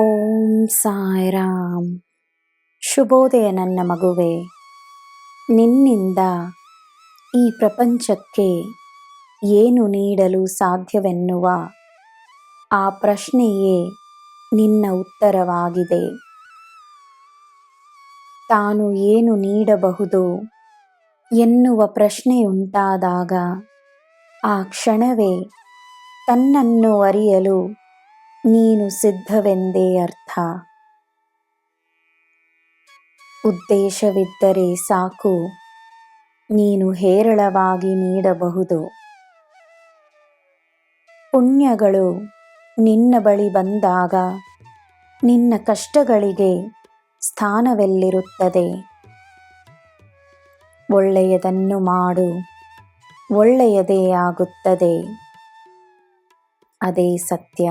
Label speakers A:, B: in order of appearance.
A: ಓಂ ಸಾಯ್ರಾಮ್. ಶುಭೋದಯ ನನ್ನ ಮಗುವೆ. ನಿನ್ನಿಂದ ಈ ಪ್ರಪಂಚಕ್ಕೆ ಏನು ನೀಡಲು ಸಾಧ್ಯವೆನ್ನುವ ಆ ಪ್ರಶ್ನೆಯೇ ನಿನ್ನ ಉತ್ತರವಾಗಿದೆ. ತಾನು ಏನು ನೀಡಬಹುದು ಎನ್ನುವ ಪ್ರಶ್ನೆಯುಂಟಾದಾಗ ಆ ಕ್ಷಣವೇ ತನ್ನನ್ನು ಅರಿಯಲು ನೀನು ಸಿದ್ಧವೆಂದೇ ಅರ್ಥ. ಉದ್ದೇಶವಿದ್ದರೆ ಸಾಕು. ನೀನು ಹೇರಳವಾಗಿ ನೀಡಬಹುದು. ಪುಣ್ಯಗಳು ನಿನ್ನ ಬಳಿ ಬಂದಾಗ ನಿನ್ನ ಕಷ್ಟಗಳಿಗೆ ಸ್ಥಾನವೆಲ್ಲಿರುತ್ತದೆ? ಒಳ್ಳೆಯದನ್ನು ಮಾಡು. ಒಳ್ಳೆಯದೇ ಆಗುತ್ತದೆ. ಅದೇ ಸತ್ಯ.